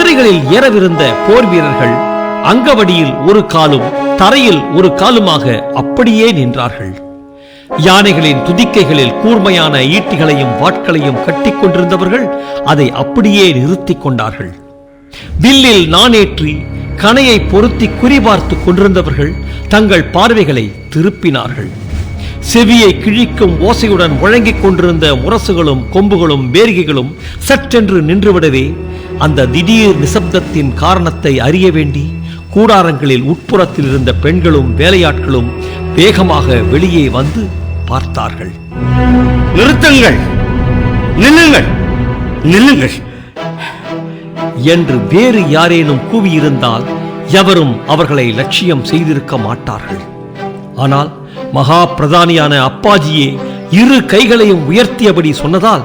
குதிரைகளில் ஏறவிருந்த போர் வீரர்கள் அங்கவடியில் ஒரு காலும் தரையில் ஒரு காலுமாக அப்படியே நின்றார்கள். யானைகளின் துதிக்கைகளில் கூர்மையான ஈட்டிகளையும் வாட்களையும் கட்டி கொண்டிருந்தவர்கள் அதை அப்படியே நிறுத்தி கொண்டார்கள். வில்லில் நானேற்றி கணையை பொருத்தி குறிபார்த்து கொண்டிருந்தவர்கள் தங்கள் பார்வைகளை திருப்பினார்கள். செவியை கிழிக்கும் ஓசையுடன் வழங்கிக் கொண்டிருந்த முரசுகளும் கொம்புகளும் வேரிகைகளும் சற்றென்று நின்றுவிடவே அந்த திடீர் நிசப்தத்தின் காரணத்தை அறிய வேண்டி கூடாரங்களில் உட்புறத்தில் இருந்த பெண்களும் வேலையாட்களும் வேகமாக வெளியே வந்து பார்த்தார்கள். நிறுத்துங்கள். நில்லுங்கள். நில்லுங்கள். என்று வேறு யாரேனும் கூவியிருந்தால் எவரும் அவர்களை லட்சியம் செய்திருக்க மாட்டார்கள். ஆனால் மகா பிரதானியான அப்பாஜியே இரு கைகளையும் உயர்த்தியபடி சொன்னதால்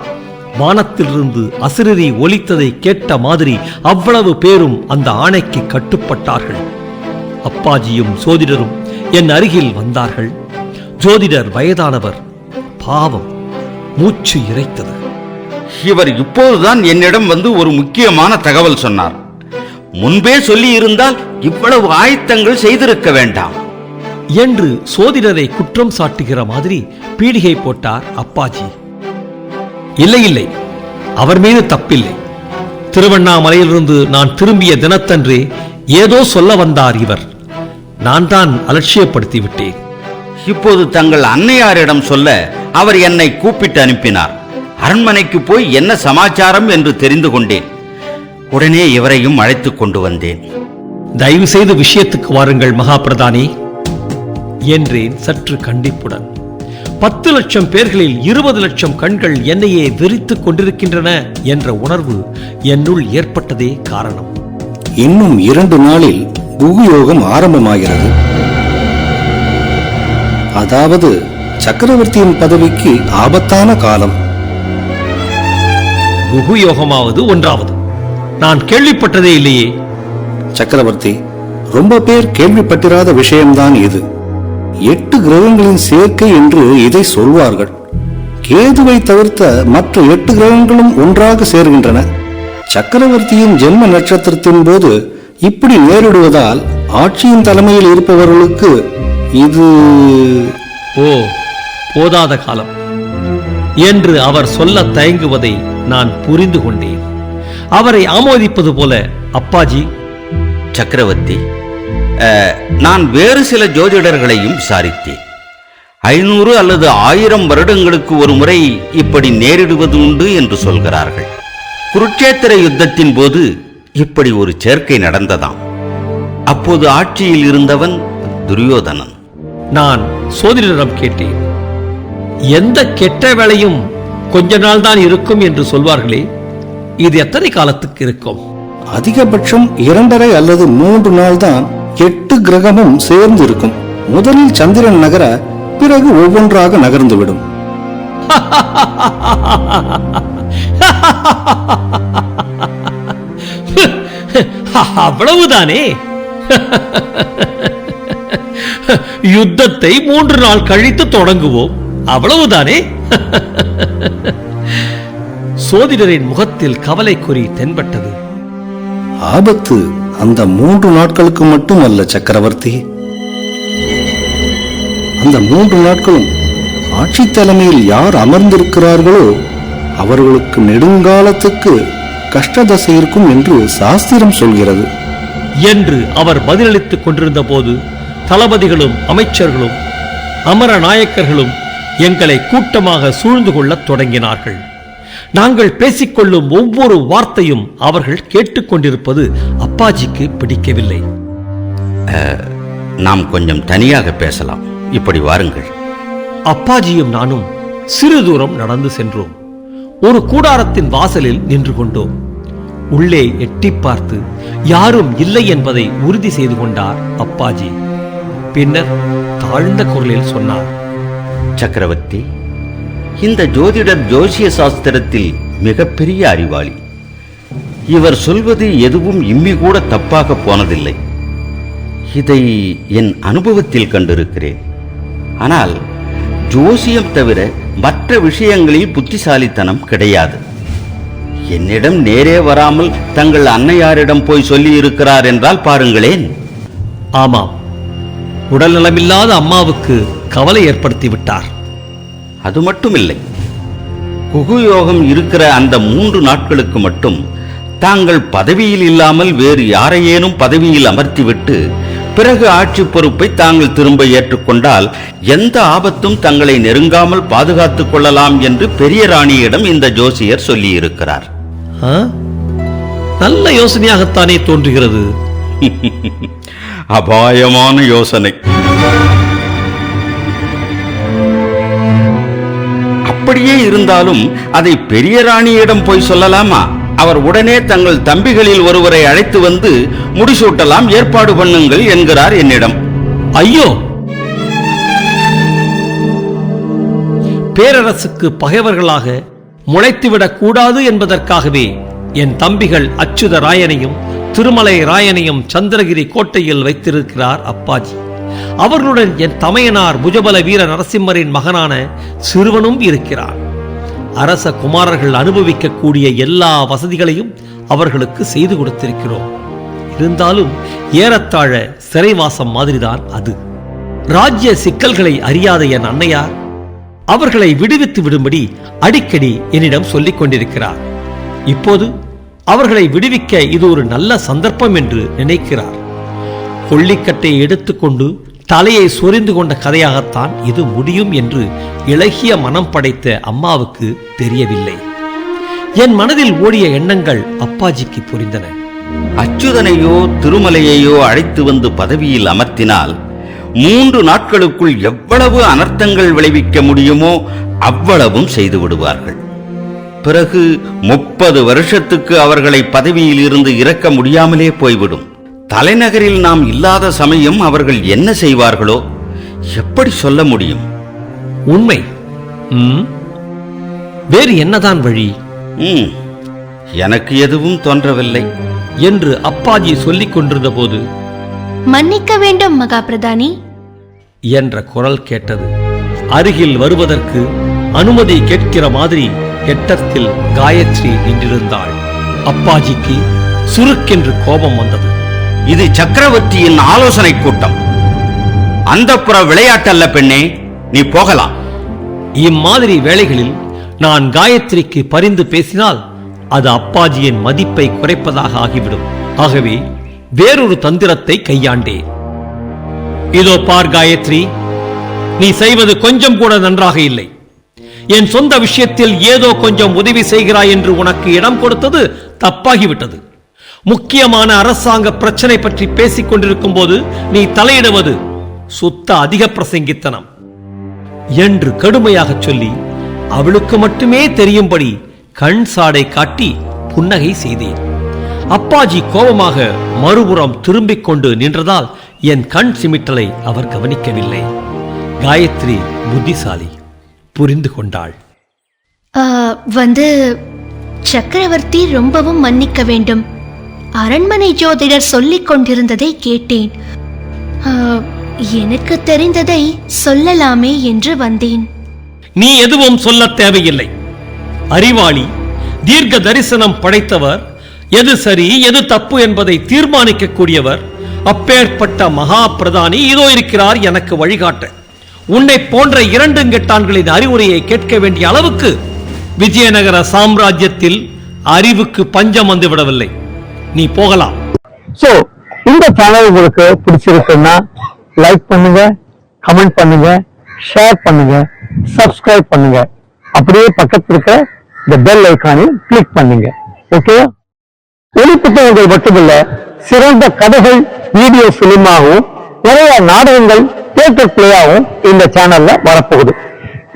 வானத்திலிருந்து அசிரரி ஒலித்ததை கேட்ட மாதிரி அவ்வளவு பேரும் அந்த ஆணைக்கு கட்டுப்பட்டார்கள். அப்பாஜியும் சோதிடரும் என் அருகில் வந்தார்கள். ஜோதிடர் வயதானவர். பாவம் மூச்சு இறைத்தது. இவர் இப்போதுதான் என்னிடம் வந்து ஒரு முக்கியமான தகவல் சொன்னார். முன்பே சொல்லி இருந்தால் இவ்வளவு ஆயத்தங்கள் செய்திருக்க வேண்டாம். என்று சோதிடரை குற்றம் சாட்டுகிற மாதிரி பீடிகை போட்டார் அப்பாஜி. இல்லை இல்லை. அவர் மீது தப்பில்லை. திருவண்ணாமலையிலிருந்து நான் திரும்பிய தினத்தன்றே ஏதோ சொல்ல வந்தார் இவர். நான் தான் அலட்சியப்படுத்தி விட்டேன் இப்போது தங்கள் அன்னையாரிடம் சொல்ல அவர் என்னை கூப்பிட்டு அனுப்பினார். அரண்மனைக்கு போய் என்ன சமாச்சாரம் என்று தெரிந்து கொண்டேன். உடனே இவரையும் அழைத்துக் கொண்டு வந்தேன். தயவு செய்து விஷயத்துக்கு வாருங்கள் மகாபிரதானி என்றேன் சற்று கண்டிப்புடன். பத்து லட்சம் பேர்களில் இருபது லட்சம் கண்கள் என்னையே வெறித்துக் கொண்டிருக்கின்றன என்ற உணர்வு என்னுள் ஏற்பட்டதே காரணம். இன்னும் இரண்டு நாளில் குகுயோகம் ஆரம்பமாகிறது. அதாவது சக்கரவர்த்தியின் பதவிக்கு ஆபத்தான காலம். குகு யோகமாவது ஒன்றாவது. நான் கேள்விப்பட்டதே இல்லையே. சக்கரவர்த்தி ரொம்ப பேர் கேள்விப்பட்டிராத விஷயம்தான் இது. எட்டு கிரகங்களின் சேர்க்கை என்று இதை சொல்வார்கள். கேதுவை தவிர்த்த மற்ற எட்டு கிரகங்களும் ஒன்றாக சேர்கின்றன. சக்கரவர்த்தியின் ஜென்ம நட்சத்திரத்தின் போது இப்படி நேரிடுவதால் ஆட்சியின் தலைமையில் இருப்பவர்களுக்கு இது ஓ போதாத காலம். என்று அவர் சொல்ல தயங்குவதை நான் புரிந்து கொண்டேன். அவரை ஆமோதிப்பது போல அப்பாஜி சக்கரவர்த்தி நான் வேறு சில ஜோதிடர்களையும் விசாரித்தேன். ஐநூறு அல்லது ஆயிரம் வருடங்களுக்கு ஒரு முறை இப்படி நேரிடுவது உண்டு என்று சொல்கிறார்கள். குருட்சேத்திர யுத்தத்தின் போது இப்படி ஒரு சேர்க்கை நடந்ததாம். அப்போது ஆட்சியில் இருந்தவன் துரியோதனன். நான் சோதிடரிடம் கேட்டேன் எந்த கெட்ட வேளையும் கொஞ்ச நாள் தான் இருக்கும் என்று சொல்வார்களே இது எத்தனை காலத்துக்கு இருக்கும்? அதிகபட்சம் இரண்டரை அல்லது மூன்று நாள் தான் எட்டு கிரகமும் சேர்ந்து இருக்கும் முதலில் சந்திரன் நகர பிறகு ஒவ்வொன்றாக நகர்ந்துவிடும். அவ்வளவுதானே? யுத்தத்தை மூன்று நாள் கழித்து தொடங்குவோம். அவ்வளவுதானே? சோதிடரின் முகத்தில் கவலை குறி தென்பட்டது. ஆபத்து அந்த மூன்று நாட்களுக்கு மட்டும் அல்ல சக்கரவர்த்தி. அந்த மூன்று நாட்களும் ஆட்சி தலைமையில் யார் அமர்ந்திருக்கிறார்களோ அவர்களுக்கு நெடுங்காலத்துக்கு கஷ்டதசை இருக்கும் என்று சாஸ்திரம் சொல்கிறது. என்று அவர் பதிலளித்துக் கொண்டிருந்த போது தளபதிகளும் அமைச்சர்களும் அமர நாயக்கர்களும் எங்களை கூட்டமாக சூழ்ந்து கொள்ளத் தொடங்கினார்கள். நாங்கள் பேசிக்கொள்ளும் ஒவ்வொரு வார்த்தையும் அவர்கள் கேட்டுக்கொண்டிருப்பது அப்பாஜிக்கு பிடிக்கவில்லை. நாம் கொஞ்சம் தனியாக பேசலாம். இப்படி வாருங்கள். அப்பாஜியும் நானும் சிறு தூரம் நடந்து சென்றோம். ஒரு கூடாரத்தின் வாசலில் நின்று கொண்டோம். உள்ளே எட்டி பார்த்து யாரும் இல்லை என்பதை உறுதி செய்து கொண்டார் அப்பாஜி. பின்னர் தாழ்ந்த குரலில் சொன்னார் சக்கரவர்த்தி இந்த ஜோதிடர் ஜோசிய சாஸ்திரத்தில் மிகப்பெரிய அறிவாளி. இவர் சொல்வது எதுவும் இம்மி கூட தப்பாக போனதில்லை. இதை என் அனுபவத்தில் கண்டிருக்கிறேன். ஆனால் ஜோசியம் தவிர மற்ற விஷயங்களில் புத்திசாலித்தனம் கிடையாது. என்னிடம் நேரே வராமல் தங்கள் அன்னையாரிடம் போய் சொல்லி இருக்கிறார் என்றால் பாருங்களேன். ஆமாம். உடல் நலமில்லாத அம்மாவுக்கு கவலை ஏற்படுத்தி விட்டார் அது மட்டுமில்லை. குகுயோகம் இருக்கிற அந்த மூன்று நாட்களுக்கு மட்டும் தாங்கள் பதவியில் இல்லாமல் வேறு யாரையேனும் பதவியில் அமர்த்திவிட்டு பிறகு ஆட்சி பொறுப்பை தாங்கள் திரும்ப ஏற்றுக்கொண்டால் எந்த ஆபத்தும் தங்களை நெருங்காமல் பாதுகாத்துக் கொள்ளலாம் என்று பெரிய ராணியிடம் இந்த ஜோசியர் சொல்லியிருக்கிறார்? நல்ல யோசனையாகத்தானே தோன்றுகிறது. அபாயமான யோசனை. அப்படியே இருந்தாலும் அதை பெரிய ராணியிடம் போய் சொல்லலாமா? அவர் உடனே தங்கள் தம்பிகளில் ஒருவரை அழைத்து வந்து முடிசூட்டலாம் ஏற்பாடு பண்ணுங்கள் என்கிறார் என்னிடம். ஐயோ! பேரரசுக்கு பகைவர்களாக முளைத்துவிடக் கூடாது என்பதற்காகவே என் தம்பிகள் அச்சுத ராயனையும் திருமலை ராயனையும் சந்திரகிரி கோட்டையில் வைத்திருக்கிறார் அப்பாஜி. அவர்களுடன் என் தமையனார் புஜபல வீர நரசிம்மரின் மகனான சிறுவனும் இருக்கிறார். அரச குமாரர்கள் அனுபவிக்கக்கூடிய எல்லா வசதிகளையும் அவர்களுக்கு செய்து கொடுத்திருக்கிறோம். இருந்தாலும் ஏறத்தாழ சிறைவாசம் மாதிரிதான் அது. ராஜ்ய சிக்கல்களை அறியாத என் அன்னையார் அவர்களை விடுவித்து விடும்படி அடிக்கடி என்னிடம் சொல்லிக் கொண்டிருக்கிறார். இப்போது அவர்களை விடுவிக்க இது ஒரு நல்ல சந்தர்ப்பம் என்று நினைக்கிறார். கொள்ளிக்கட்டை எடுத்துக்கொண்டு தலையை சொரிந்து கொண்ட கதையாகத்தான் இது முடியும் என்று இளகிய மனம் படைத்த அம்மாவுக்கு தெரியவில்லை. என் மனதில் ஓடிய எண்ணங்கள் அப்பாஜிக்கு புரிந்தன. அச்சுதனையோ திருமலையையோ அழைத்து வந்து பதவியில் அமர்த்தினால் மூன்று நாட்களுக்குள் எவ்வளவு அனர்த்தங்கள் விளைவிக்க முடியுமோ அவ்வளவும் செய்து விடுவார்கள். பிறகு முப்பது வருஷத்துக்கு அவர்களை பதவியில் இருந்து இறக்க முடியாமலே போய்விடும். தலைநகரில் நாம் இல்லாத சமயம் அவர்கள் என்ன செய்வார்களோ எப்படி சொல்ல முடியும்? உண்மை. ம், வேறு என்னதான் வழி? ம், எனக்கு எதுவும் தோன்றவில்லை. என்று அப்பாஜி சொல்லிக் கொண்டிருந்த போது மன்னிக்க வேண்டும் மகா பிரதானி என்ற குரல் கேட்டது. அருகில் வருவதற்கு அனுமதி கேட்கிற மாதிரி எட்டத்தில் காயத்ரி நின்றிருந்தாள். அப்பாஜிக்கு சுருக்கென்று கோபம் வந்தது. இது சக்கரவர்த்தியின் ஆலோசனை கூட்டம். அந்தப்புற விளையாட்டல்ல பெண்ணே நீ போகலாம். இம்மாதிரி வேளைகளில் நான் காயத்ரிக்கு பரிந்து பேசினால் அது அப்பாஜியின் மதிப்பை குறைப்பதாக ஆகிவிடும். ஆகவே வேறொரு தந்திரத்தை கையாண்டேன். இதோ பார் காயத்ரி நீ செய்வது கொஞ்சம் கூட நன்றாக இல்லை. என் சொந்த விஷயத்தில் ஏதோ கொஞ்சம் உதவி செய்கிறாய் என்று உனக்கு இடம் கொடுத்தது தப்பாகிவிட்டது. முக்கியமான அரசாங்க பிரச்சனை பற்றி பேசிக் கொண்டிருக்கும் போது நீ தலையிடுவது சுத்த அதிக பிரசங்கித்தனம். என்று கடுமையாகச் சொல்லி அவளுக்கு மட்டுமே தெரியும்படி கண் சாடை காட்டி புன்னகை செய்தேன். அப்பாஜி கோபமாக மறுபுறம் திரும்பிக் கொண்டு நின்றதால் என் கண் சிமிட்டலை அவர் கவனிக்கவில்லை. காயத்ரி புத்திசாலி புரிந்து கொண்டாள். வந்து சக்கரவர்த்தி ரொம்பவும் மன்னிக்க வேண்டும். அரண்மனை ஜோதிடர் சொல்லிக் கொண்டிருந்ததை கேட்டேன். எனக்கு தெரிந்ததை சொல்லலாமே என்று வந்தேன். நீ எதுவும் சொல்ல தேவையில்லை. அறிவாளி தீர்க்க தரிசனம் படைத்தவர் எது சரி எது தப்பு என்பதை தீர்மானிக்கக்கூடியவர் அப்பேற்பட்ட மகா பிரதானி இதோ இருக்கிறார் எனக்கு வழிகாட்ட. உன்னை போன்ற இரண்டு கெட்டான்களின் அறிவுரையை கேட்க வேண்டிய அளவுக்கு விஜயநகர சாம்ராஜ்யத்தில் அறிவுக்கு பஞ்சம் வந்துவிடவில்லை நீ போகலாம். சோ இந்த சேனல் உங்களுக்கு பிடிச்சிருக்குன்னா லைக் பண்ணுங்க கமெண்ட் பண்ணுங்க ஷேர் பண்ணுங்க சப்ஸ்கிரைப் பண்ணுங்க. அப்படியே பக்கத்துல இருக்கிற இந்த பெல் ஐக்கானையும் கிளிக் பண்ணுங்க. ஓகே ஒளி புத்தகங்கள் மட்டுமல்ல சிறந்த கதைகள் வீடியோ பிலிமாகவும் நிறைய நாடகங்கள் தியேட்டர் பிளேயாகவும் இந்த சேனல்ல வரப்போகுது.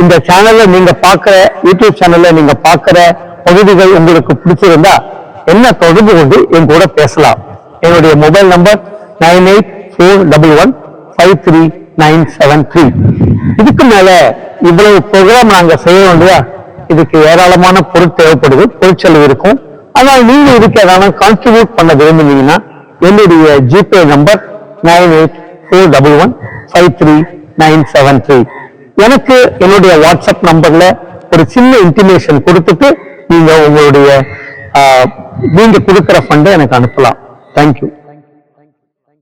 இந்த சேனல்ல நீங்க பாக்குற யூடியூப் சேனல்ல நீங்க பாக்குற பகுதிகள் உங்களுக்கு பிடிச்சிருந்தா என்ன தொடர்பு கொண்டு என் கூட பேசலாம்? என்னுடைய mobile number nine eight four double one five three nine seven three இதுக்கு மேல இவ்வளவு ப்ரோக்ராம் நாங்க செய்யறோம் இல்லையா? இதுக்கு ஏராளமான பொருள் தேவைப்படுது பொருட்செலவு இருக்கும். ஆனால் நீங்க இதுக்கு ஏதாவது கான்ட்ரிபியூட் பண்ண விரும்புனீங்கன்னா என்னுடைய GPay number nine eight four double one five three nine seven three எனக்கு என்னுடைய வாட்ஸ்அப் நம்பர்ல ஒரு சின்ன இன்டிமேஷன் கொடுத்துட்டு நீங்க உங்களுடைய நீங்க கொடுக்குற ஃபண்டை எனக்கு அனுப்பலாம். தேங்க்யூ